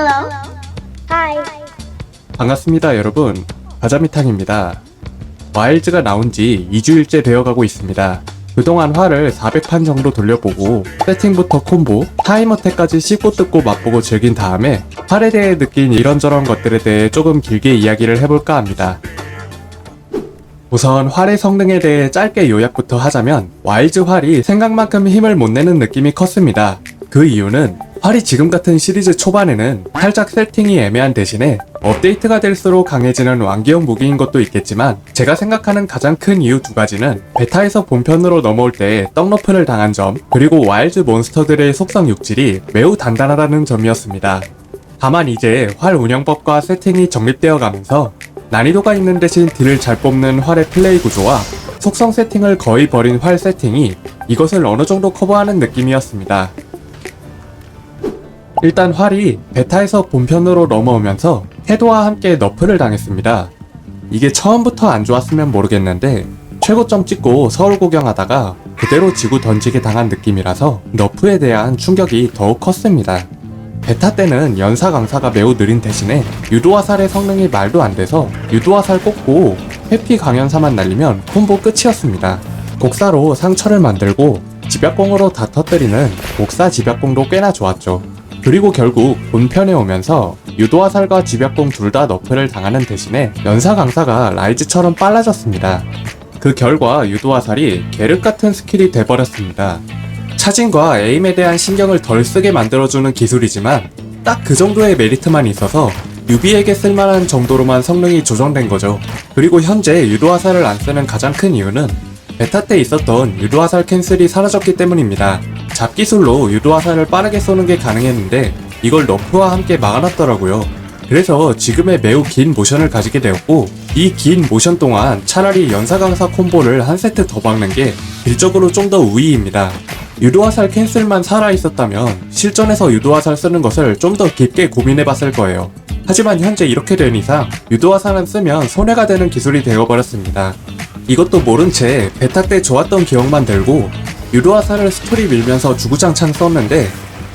Hello. Hi. 반갑습니다 여러분 가자미탕입니다 와일즈가 나온 지 2주일째 되어가고 있습니다 그동안 활을 400판 정도 돌려보고 세팅부터 콤보, 타임어택까지 씹고 뜯고 맛보고 즐긴 다음에 활에 대해 느낀 이런저런 것들에 대해 조금 길게 이야기를 해볼까 합니다 우선 활의 성능에 대해 짧게 요약부터 하자면 와일즈 활이 생각만큼 힘을 못 내는 느낌이 컸습니다. 그 이유는 활이 지금 같은 시리즈 초반에는 살짝 세팅이 애매한 대신에 업데이트가 될수록 강해지는 완기형 무기인 것도 있겠지만 제가 생각하는 가장 큰 이유 두 가지는 베타에서 본편으로 넘어올 때 떡너프를 당한 점 그리고 와일드 몬스터들의 속성 육질이 매우 단단하다는 점이었습니다. 다만 이제 활 운영법과 세팅이 정립되어 가면서 난이도가 있는 대신 딜을 잘 뽑는 활의 플레이 구조와 속성 세팅을 거의 버린 활 세팅이 이것을 어느 정도 커버하는 느낌이었습니다. 일단 활이 베타에서 본편으로 넘어오면서 태도와 함께 너프를 당했습니다. 이게 처음부터 안 좋았으면 모르겠는데 최고점 찍고 서울 구경하다가 그대로 지구 던지게 당한 느낌이라서 너프에 대한 충격이 더욱 컸습니다. 베타 때는 연사 강사가 매우 느린 대신에 유도화살의 성능이 말도 안 돼서 유도화살 꽂고 회피 강연사만 날리면 콤보 끝이었습니다. 곡사로 상처를 만들고 집약공으로 다 터뜨리는 곡사 집약공도 꽤나 좋았죠. 그리고 결국 본편에 오면서 유도화살과 집약공 둘 다 너프를 당하는 대신에 연사 강사가 라이즈처럼 빨라졌습니다. 그 결과 유도화살이 계륵 같은 스킬이 돼버렸습니다. 차징과 에임에 대한 신경을 덜 쓰게 만들어주는 기술이지만 딱 그 정도의 메리트만 있어서 유비에게 쓸만한 정도로만 성능이 조정된 거죠. 그리고 현재 유도화살을 안 쓰는 가장 큰 이유는 베타 때 있었던 유도화살 캔슬이 사라졌기 때문입니다. 잡기술로 유도화살을 빠르게 쏘는 게 가능했는데 이걸 너프와 함께 막아놨더라고요. 그래서 지금의 매우 긴 모션을 가지게 되었고 이 긴 모션 동안 차라리 연사강사 콤보를 한 세트 더 박는 게 질적으로 좀 더 우위입니다. 유도화살 캔슬만 살아있었다면 실전에서 유도화살 쓰는 것을 좀 더 깊게 고민해봤을 거예요. 하지만 현재 이렇게 된 이상 유도화살은 쓰면 손해가 되는 기술이 되어버렸습니다. 이것도 모른 채 베타 때 좋았던 기억만 들고 유도화살을 스토리 밀면서 주구장창 썼는데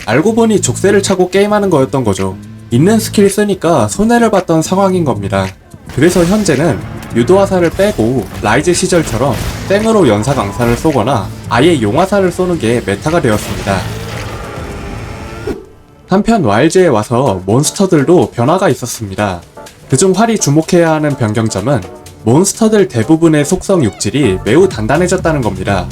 알고 보니 족쇄를 차고 게임하는 거였던 거죠. 있는 스킬 쓰니까 손해를 봤던 상황인 겁니다. 그래서 현재는 유도화살을 빼고 라이즈 시절처럼 땡으로 연사 강사를 쏘거나 아예 용화살을 쏘는 게 메타가 되었습니다. 한편 와일즈에 와서 몬스터들도 변화가 있었습니다. 그중 활이 주목해야 하는 변경점은 몬스터들 대부분의 속성 육질이 매우 단단해졌다는 겁니다.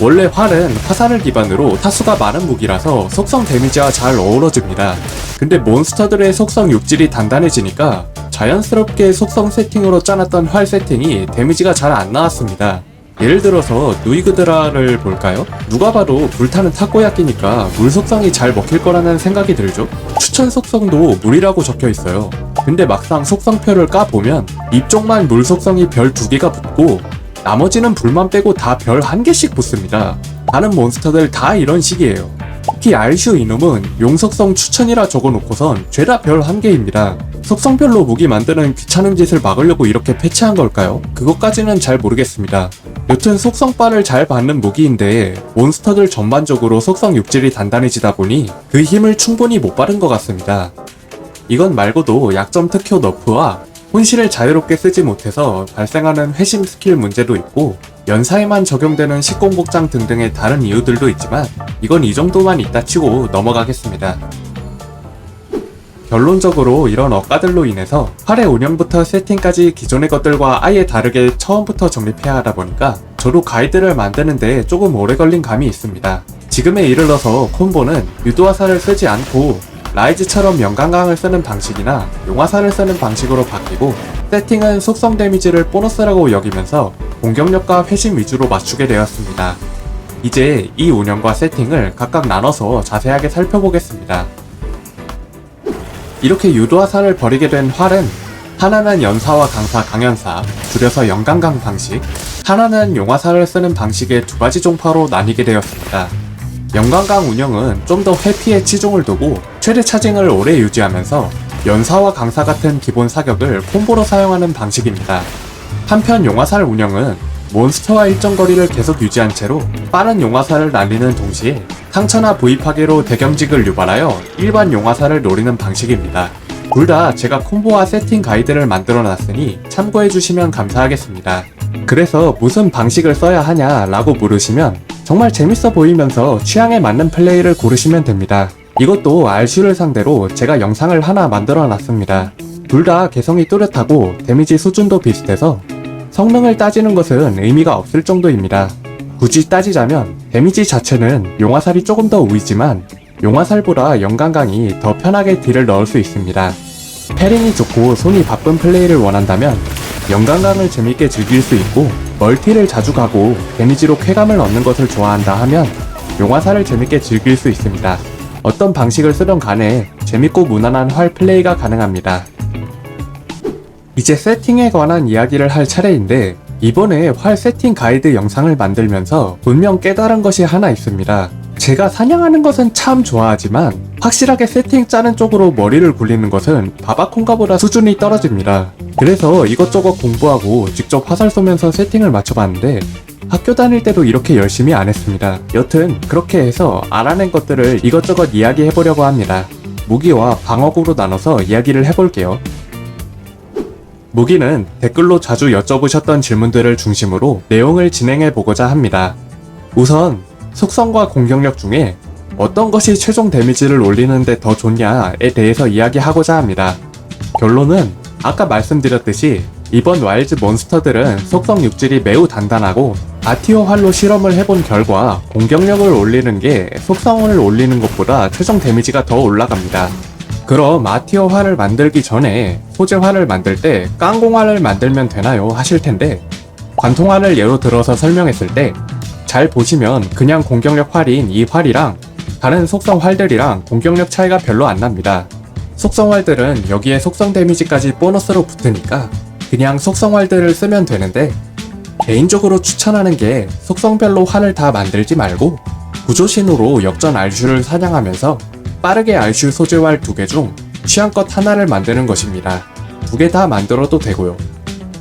원래 활은 화살을 기반으로 타수가 많은 무기라서 속성 데미지와 잘 어우러집니다. 근데 몬스터들의 속성 육질이 단단해지니까 자연스럽게 속성 세팅으로 짜놨던 활 세팅이 데미지가 잘 안 나왔습니다. 예를 들어서 누이그드라를 볼까요? 누가 봐도 불타는 타코야끼니까 물 속성이 잘 먹힐 거라는 생각이 들죠? 추천 속성도 물이라고 적혀 있어요. 근데 막상 속성표를 까보면 입쪽만 물 속성이 별 두 개가 붙고 나머지는 불만 빼고 다 별 한 개씩 붙습니다. 다른 몬스터들 다 이런 식이에요. 특히 알슈 이놈은 용속성 추천이라 적어놓고선 죄다 별 한 개입니다. 속성별로 무기 만드는 귀찮은 짓을 막으려고 이렇게 패치한 걸까요? 그것까지는 잘 모르겠습니다. 여튼 속성바를 잘 받는 무기인데 몬스터들 전반적으로 속성 육질이 단단해지다 보니 그 힘을 충분히 못 받은 것 같습니다. 이건 말고도 약점 특효 너프와 혼실을 자유롭게 쓰지 못해서 발생하는 회심 스킬 문제도 있고 연사에만 적용되는 식공복장 등등의 다른 이유들도 있지만 이건 이 정도만 있다 치고 넘어가겠습니다. 결론적으로 이런 억가들로 인해서 활의 운영부터 세팅까지 기존의 것들과 아예 다르게 처음부터 정립해야 하다 보니까 저도 가이드를 만드는데 조금 오래 걸린 감이 있습니다. 지금에 이르러서 콤보는 유도화살을 쓰지 않고 라이즈처럼 영강강을 쓰는 방식이나 용화살을 쓰는 방식으로 바뀌고 세팅은 속성 데미지를 보너스라고 여기면서 공격력과 회심 위주로 맞추게 되었습니다. 이제 이 운영과 세팅을 각각 나눠서 자세하게 살펴보겠습니다. 이렇게 유도화살을 버리게 된 활은 하나는 연사와 강사 강연사, 줄여서 영강강 방식, 하나는 용화살을 쓰는 방식의 두 가지 종파로 나뉘게 되었습니다. 영강강 운영은 좀 더 회피에 치중을 두고 최대 차징을 오래 유지하면서 연사와 강사 같은 기본 사격을 콤보로 사용하는 방식입니다. 한편 용화살 운영은 몬스터와 일정 거리를 계속 유지한 채로 빠른 용화살을 날리는 동시에 상처나 파괴로 대경직을 유발하여 일반 용화사를 노리는 방식입니다. 둘 다 제가 콤보와 세팅 가이드를 만들어 놨으니 참고해 주시면 감사하겠습니다. 그래서 무슨 방식을 써야 하냐 라고 물으시면 정말 재밌어 보이면서 취향에 맞는 플레이를 고르시면 됩니다. 이것도 알슈를 상대로 제가 영상을 하나 만들어 놨습니다. 둘 다 개성이 뚜렷하고 데미지 수준도 비슷해서 성능을 따지는 것은 의미가 없을 정도입니다. 굳이 따지자면 데미지 자체는 용화살이 조금 더 우위지만 용화살보다 영강강이 더 편하게 딜을 넣을 수 있습니다. 패링이 좋고 손이 바쁜 플레이를 원한다면 영강강을 재밌게 즐길 수 있고 멀티를 자주 가고 데미지로 쾌감을 얻는 것을 좋아한다 하면 용화살을 재밌게 즐길 수 있습니다. 어떤 방식을 쓰던 간에 재밌고 무난한 활 플레이가 가능합니다. 이제 세팅에 관한 이야기를 할 차례인데 이번에 활 세팅 가이드 영상을 만들면서 분명 깨달은 것이 하나 있습니다. 제가 사냥하는 것은 참 좋아하지만 확실하게 세팅 짜는 쪽으로 머리를 굴리는 것은 바바콩가보다 수준이 떨어집니다. 그래서 이것저것 공부하고 직접 화살 쏘면서 세팅을 맞춰봤는데 학교 다닐 때도 이렇게 열심히 안 했습니다. 여튼 그렇게 해서 알아낸 것들을 이것저것 이야기해보려고 합니다. 무기와 방어구로 나눠서 이야기를 해볼게요. 무기는 댓글로 자주 여쭤보셨던 질문들을 중심으로 내용을 진행해 보고자 합니다. 우선 속성과 공격력 중에 어떤 것이 최종 데미지를 올리는데 더 좋냐에 대해서 이야기하고자 합니다. 결론은 아까 말씀드렸듯이 이번 와일드 몬스터들은 속성 육질이 매우 단단하고 아티오 활로 실험을 해본 결과 공격력을 올리는 게 속성을 올리는 것보다 최종 데미지가 더 올라갑니다. 그럼 아티어 활을 만들기 전에 소재 활을 만들 때 깡공 활을 만들면 되나요? 하실 텐데 관통 활을 예로 들어서 설명했을 때 잘 보시면 그냥 공격력 활인 이 활이랑 다른 속성 활들이랑 공격력 차이가 별로 안 납니다. 속성 활들은 여기에 속성 데미지까지 보너스로 붙으니까 그냥 속성 활들을 쓰면 되는데 개인적으로 추천하는 게 속성별로 활을 다 만들지 말고 구조신호로 역전 알슈를 사냥하면서 빠르게 알슈 소재활 두 개 중 취향껏 하나를 만드는 것입니다. 두 개 다 만들어도 되고요.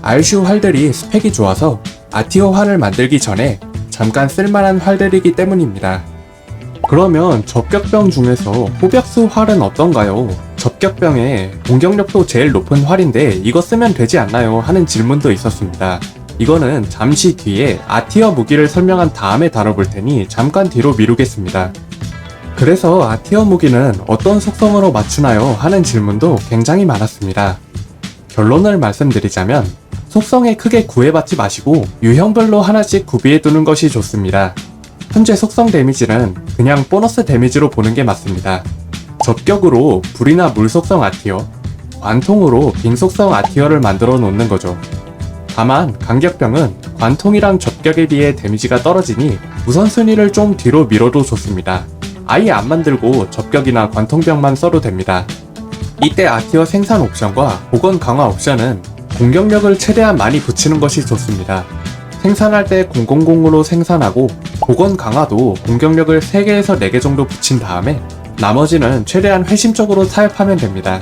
알슈 활들이 스펙이 좋아서 아티오 활을 만들기 전에 잠깐 쓸만한 활들이기 때문입니다. 그러면 접격병 중에서 호벽수 활은 어떤가요? 접격병의 공격력도 제일 높은 활인데 이거 쓰면 되지 않나요? 하는 질문도 있었습니다. 이거는 잠시 뒤에 아티어 무기를 설명한 다음에 다뤄볼 테니 잠깐 뒤로 미루겠습니다. 그래서 아티어 무기는 어떤 속성으로 맞추나요? 하는 질문도 굉장히 많았습니다. 결론을 말씀드리자면 속성에 크게 구애받지 마시고 유형별로 하나씩 구비해 두는 것이 좋습니다. 현재 속성 데미지는 그냥 보너스 데미지로 보는 게 맞습니다. 접격으로 불이나 물 속성 아티어, 관통으로 빙 속성 아티어를 만들어 놓는 거죠. 다만 간격병은 관통이랑 접격에 비해 데미지가 떨어지니 우선순위를 좀 뒤로 밀어도 좋습니다. 아예 안 만들고 접격이나 관통병만 써도 됩니다. 이때 아티어 생산 옵션과 복원 강화 옵션은 공격력을 최대한 많이 붙이는 것이 좋습니다. 생산할 때 000으로 생산하고 복원 강화도 공격력을 3개에서 4개 정도 붙인 다음에 나머지는 최대한 회심적으로 타협하면 됩니다.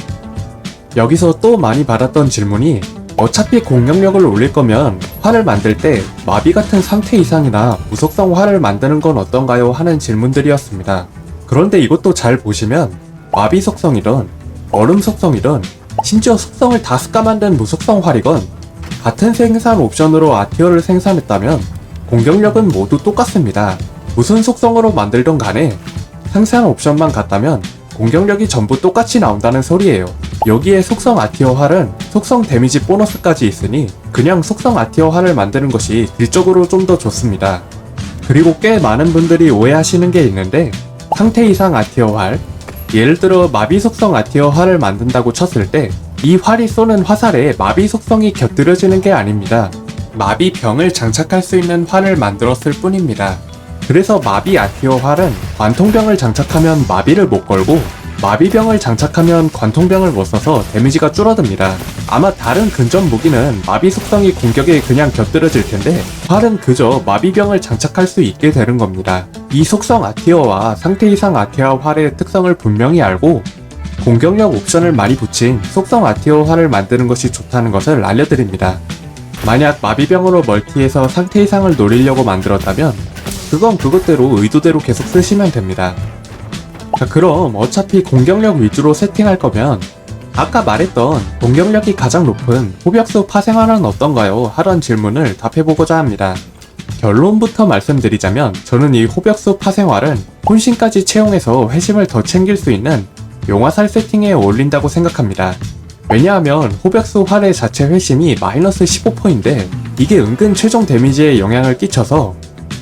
여기서 또 많이 받았던 질문이 어차피 공격력을 올릴 거면 활을 만들 때 마비 같은 상태 이상이나 무속성 활을 만드는 건 어떤가요? 하는 질문들이었습니다. 그런데 이것도 잘 보시면 마비 속성이든 얼음 속성이든 심지어 속성을 다 습가 만든 무속성 활이건 같은 생산 옵션으로 아티어를 생산했다면 공격력은 모두 똑같습니다. 무슨 속성으로 만들던 간에 생산 옵션만 같다면 공격력이 전부 똑같이 나온다는 소리예요. 여기에 속성 아티어 활은 속성 데미지 보너스까지 있으니 그냥 속성 아티어 활을 만드는 것이 딜적으로 좀 더 좋습니다. 그리고 꽤 많은 분들이 오해하시는 게 있는데 상태 이상 아티어 활, 예를 들어 마비 속성 아티어 활을 만든다고 쳤을 때 이 활이 쏘는 화살에 마비 속성이 곁들여지는 게 아닙니다. 마비 병을 장착할 수 있는 활을 만들었을 뿐입니다. 그래서 마비 아티어 활은 관통병을 장착하면 마비를 못 걸고 마비병을 장착하면 관통병을 못 써서 데미지가 줄어듭니다. 아마 다른 근접 무기는 마비 속성이 공격에 그냥 곁들여질 텐데 활은 그저 마비병을 장착할 수 있게 되는 겁니다. 이 속성 아티어와 상태 이상 아티어 활의 특성을 분명히 알고 공격력 옵션을 많이 붙인 속성 아티어 활을 만드는 것이 좋다는 것을 알려드립니다. 만약 마비병으로 멀티해서 상태 이상을 노리려고 만들었다면 그건 그것대로 의도대로 계속 쓰시면 됩니다. 자, 그럼 어차피 공격력 위주로 세팅할 거면 아까 말했던 공격력이 가장 높은 호벽수 파생화는 어떤가요? 하던 질문을 답해보고자 합니다. 결론부터 말씀드리자면 저는 이 호벽수 파생화를 혼신까지 채용해서 회심을 더 챙길 수 있는 용화살 세팅에 어울린다고 생각합니다. 왜냐하면 호벽수 활의 자체 회심이 마이너스 15%인데 이게 은근 최종 데미지에 영향을 끼쳐서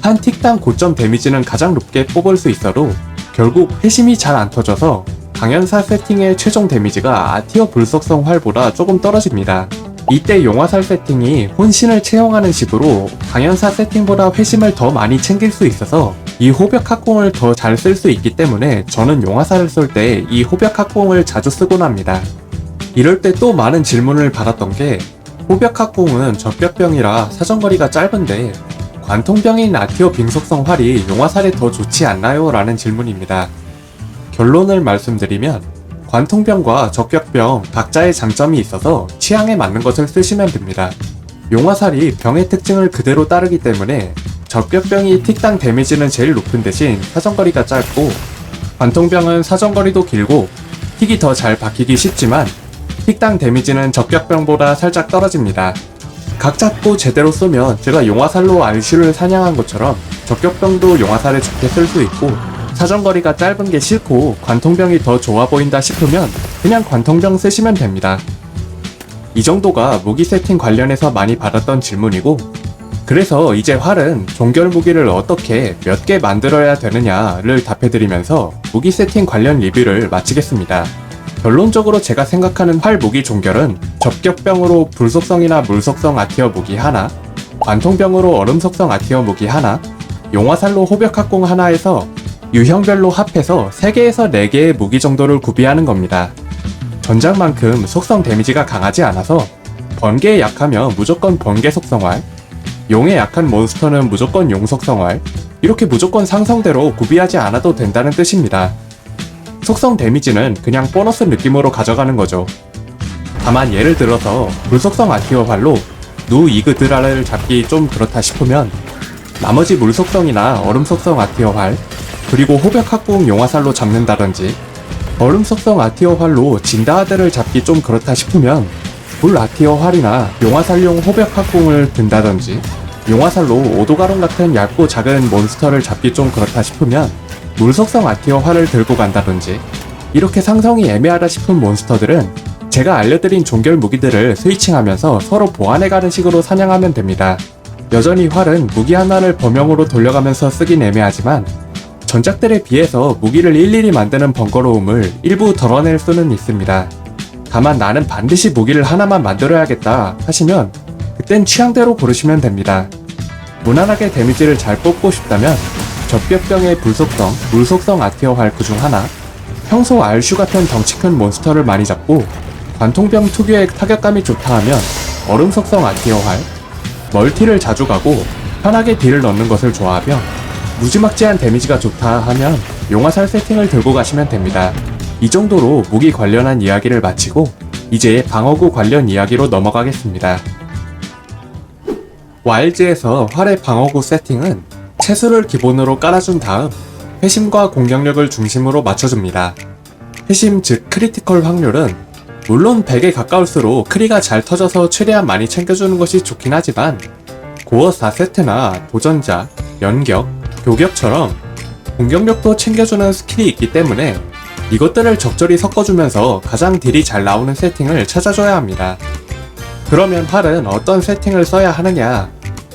한 틱당 고점 데미지는 가장 높게 뽑을 수 있어도 결국 회심이 잘 안 터져서 강연사 세팅의 최종 데미지가 아티어 불속성 활보다 조금 떨어집니다. 이때 용화살 세팅이 혼신을 채용하는 식으로 강연사 세팅보다 회심을 더 많이 챙길 수 있어서 이 호벽 합공을 더 잘 쓸 수 있기 때문에 저는 용화살을 쏠 때 이 호벽 합공을 자주 쓰곤 합니다. 이럴 때 또 많은 질문을 받았던 게 호벽 합공은 적벽병이라 사정거리가 짧은데 관통병인 아티어 빙속성 활이 용화살에 더 좋지 않나요? 라는 질문입니다. 결론을 말씀드리면 관통병과 적격병 각자의 장점이 있어서 취향에 맞는 것을 쓰시면 됩니다. 용화살이 병의 특징을 그대로 따르기 때문에 적격병이 틱당 데미지는 제일 높은 대신 사정거리가 짧고 관통병은 사정거리도 길고 틱이 더 잘 박히기 쉽지만 틱당 데미지는 적격병보다 살짝 떨어집니다. 각 잡고 제대로 쏘면 제가 용화살로 알슈를 사냥한 것처럼 적격병도 용화살에 좋게 쓸 수 있고 사정거리가 짧은 게 싫고 관통병이 더 좋아 보인다 싶으면 그냥 관통병 쓰시면 됩니다. 이 정도가 무기 세팅 관련해서 많이 받았던 질문이고 그래서 이제 활은 종결 무기를 어떻게 몇 개 만들어야 되느냐를 답해드리면서 무기 세팅 관련 리뷰를 마치겠습니다. 결론적으로 제가 생각하는 활 무기 종결은 접격병으로 불속성이나 물속성 아티어 무기 하나, 관통병으로 얼음속성 아티어 무기 하나, 용화살로 호벽 합공 하나에서 유형별로 합해서 3개에서 4개의 무기 정도를 구비하는 겁니다. 전장만큼 속성 데미지가 강하지 않아서 번개에 약하면 무조건 번개 속성활, 용에 약한 몬스터는 무조건 용 속성활, 이렇게 무조건 상성대로 구비하지 않아도 된다는 뜻입니다. 속성 데미지는 그냥 보너스 느낌으로 가져가는 거죠. 다만 예를 들어서 불속성 아티어 활로 누 이그드라를 잡기 좀 그렇다 싶으면 나머지 물속성이나 얼음속성 아티어 활, 그리고 호벽 합공 용화살로 잡는다든지 얼음 속성 아티어 활로 진다하드를 잡기 좀 그렇다 싶으면 불 아티어 활이나 용화살용 호벽 합공을 든다든지 용화살로 오도가론 같은 얇고 작은 몬스터를 잡기 좀 그렇다 싶으면 물속성 아티어 활을 들고 간다든지 이렇게 상성이 애매하다 싶은 몬스터들은 제가 알려드린 종결 무기들을 스위칭하면서 서로 보완해가는 식으로 사냥하면 됩니다. 여전히 활은 무기 하나를 범용으로 돌려가면서 쓰긴 애매하지만 전작들에 비해서 무기를 일일이 만드는 번거로움을 일부 덜어낼 수는 있습니다. 다만 나는 반드시 무기를 하나만 만들어야겠다 하시면 그땐 취향대로 고르시면 됩니다. 무난하게 데미지를 잘 뽑고 싶다면 접벽병의 불속성, 물속성 아티어 활그중 하나, 평소 알슈 같은 덩치 큰 몬스터를 많이 잡고 관통병 특유의 타격감이 좋다 하면 얼음 속성 아티어 활, 멀티를 자주 가고 편하게 딜을 넣는 것을 좋아하며 무지막지한 데미지가 좋다 하면 용화살 세팅을 들고 가시면 됩니다. 이 정도로 무기 관련한 이야기를 마치고 이제 방어구 관련 이야기로 넘어가겠습니다. 와일즈에서 활의 방어구 세팅은 채수를 기본으로 깔아준 다음 회심과 공격력을 중심으로 맞춰줍니다. 회심 즉 크리티컬 확률은 물론 100에 가까울수록 크리가 잘 터져서 최대한 많이 챙겨주는 것이 좋긴 하지만 고어 4세트나 도전자, 연격, 교격처럼 공격력도 챙겨주는 스킬이 있기 때문에 이것들을 적절히 섞어주면서 가장 딜이 잘 나오는 세팅을 찾아줘야 합니다. 그러면 활은 어떤 세팅을 써야 하느냐?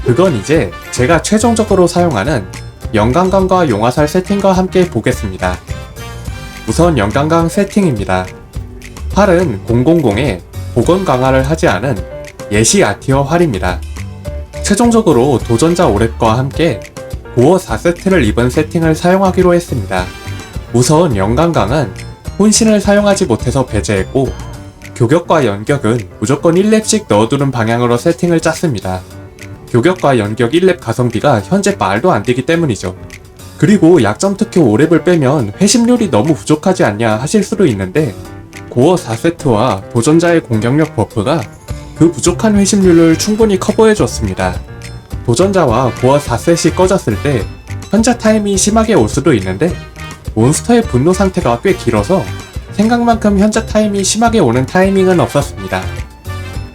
그건 이제 제가 최종적으로 사용하는 영강강과 용화살 세팅과 함께 보겠습니다. 우선 영강강 세팅입니다. 활은 000에 복원 강화를 하지 않은 예시 아티어 활입니다. 최종적으로 도전자 오랩과 함께 고어 4세트를 입은 세팅을 사용하기로 했습니다. 우선 영강강은 혼신을 사용하지 못해서 배제했고 교격과 연격은 무조건 1렙씩 넣어두는 방향으로 세팅을 짰습니다. 교격과 연격 1렙 가성비가 현재 말도 안 되기 때문이죠. 그리고 약점 특효 5렙을 빼면 회심률이 너무 부족하지 않냐 하실 수도 있는데 고어 4세트와 도전자의 공격력 버프가 그 부족한 회심률을 충분히 커버해줬습니다. 도전자와 고어 4셋이 꺼졌을 때 현자 타임이 심하게 올 수도 있는데 몬스터의 분노 상태가 꽤 길어서 생각만큼 현자 타임이 심하게 오는 타이밍은 없었습니다.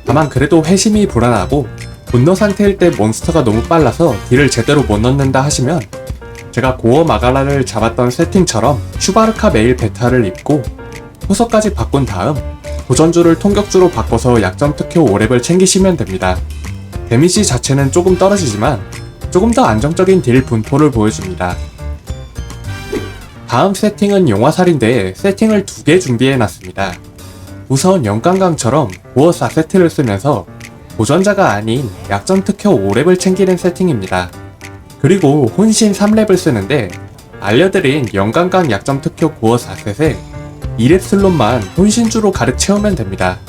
다만 그래도 회심이 불안하고 분노 상태일 때 몬스터가 너무 빨라서 딜을 제대로 못 넣는다 하시면 제가 고어 마가라를 잡았던 세팅처럼 슈바르카 메일 베타를 입고 호서까지 바꾼 다음 도전주를 통격주로 바꿔서 약점 특효 5렙을 챙기시면 됩니다. 데미지 자체는 조금 떨어지지만 조금 더 안정적인 딜 분포를 보여줍니다. 다음 세팅은 용화살인데 세팅을 두 개 준비해놨습니다. 우선 영광강처럼 고어 4세트를 쓰면서 도전자가 아닌 약점 특효 5렙을 챙기는 세팅입니다. 그리고 혼신 3렙을 쓰는데 알려드린 영광강 약점 특효 고어 4셋에 2렙 슬롯만 혼신주로 가득 채우면 됩니다.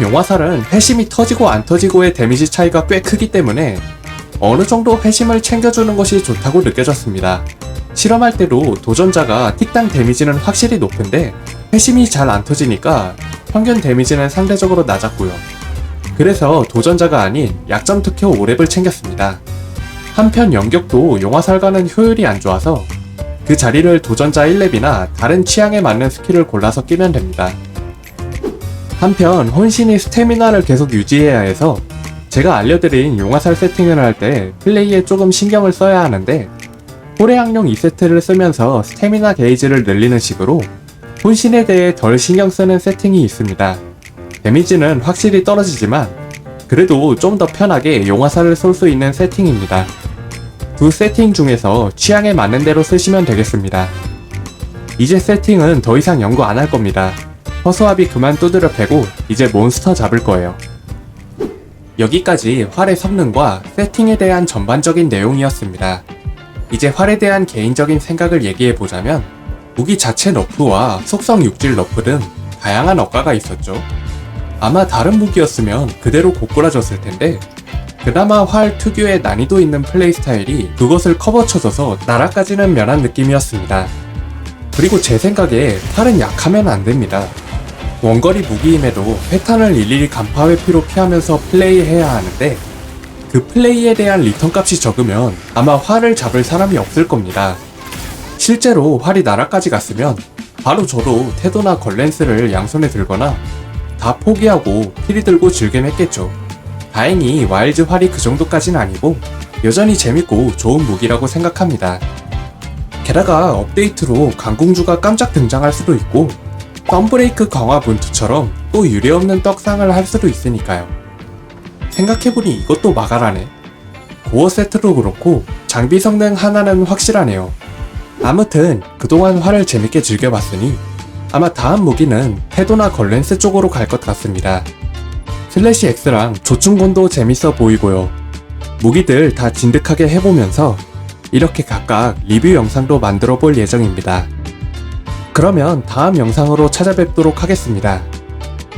용화살은 회심이 터지고 안 터지고의 데미지 차이가 꽤 크기 때문에 어느 정도 회심을 챙겨주는 것이 좋다고 느껴졌습니다. 실험할 때도 도전자가 틱당 데미지는 확실히 높은데 회심이 잘 안 터지니까 평균 데미지는 상대적으로 낮았고요. 그래서 도전자가 아닌 약점 특효 5렙을 챙겼습니다. 한편 연격도 용화살과는 효율이 안 좋아서 그 자리를 도전자 1렙이나 다른 취향에 맞는 스킬을 골라서 끼면 됩니다. 한편 혼신이 스태미나를 계속 유지해야 해서 제가 알려드린 용화살 세팅을 할 때 플레이에 조금 신경을 써야 하는데 호래양용 2세트를 쓰면서 스태미나 게이지를 늘리는 식으로 혼신에 대해 덜 신경 쓰는 세팅이 있습니다. 데미지는 확실히 떨어지지만 그래도 좀 더 편하게 용화살을 쏠 수 있는 세팅입니다. 두 세팅 중에서 취향에 맞는 대로 쓰시면 되겠습니다. 이제 세팅은 더 이상 연구 안 할 겁니다. 허수아비 그만 두드려 패고 이제 몬스터 잡을 거예요. 여기까지 활의 성능과 세팅에 대한 전반적인 내용이었습니다. 이제 활에 대한 개인적인 생각을 얘기해 보자면 무기 자체 너프와 속성 육질 너프 등 다양한 억가가 있었죠. 아마 다른 무기였으면 그대로 고꾸라졌을 텐데 그나마 활 특유의 난이도 있는 플레이 스타일이 그것을 커버쳐줘서 나라까지는 면한 느낌이었습니다. 그리고 제 생각에 활은 약하면 안 됩니다. 원거리 무기임에도 패턴을 일일이 간파 회피로 피하면서 플레이해야 하는데 그 플레이에 대한 리턴 값이 적으면 아마 활을 잡을 사람이 없을 겁니다. 실제로 활이 나라까지 갔으면 바로 저도 태도나 걸렌스를 양손에 들거나 다 포기하고 피리 들고 즐겜 했겠죠. 다행히 와일즈 활이 그 정도까진 아니고 여전히 재밌고 좋은 무기라고 생각합니다. 게다가 업데이트로 강공주가 깜짝 등장할 수도 있고 썬브레이크 강화 문투처럼 또 유례없는 떡상을 할 수도 있으니까요. 생각해보니 이것도 마가라네. 고어 세트도 그렇고 장비 성능 하나는 확실하네요. 아무튼 그동안 활을 재밌게 즐겨봤으니 아마 다음 무기는 테도나 걸렌스 쪽으로 갈 것 같습니다. 슬래시 X랑 조충곤도 재밌어 보이고요. 무기들 다 진득하게 해보면서 이렇게 각각 리뷰 영상도 만들어 볼 예정입니다. 그러면 다음 영상으로 찾아뵙도록 하겠습니다.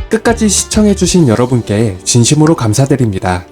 끝까지 시청해주신 여러분께 진심으로 감사드립니다.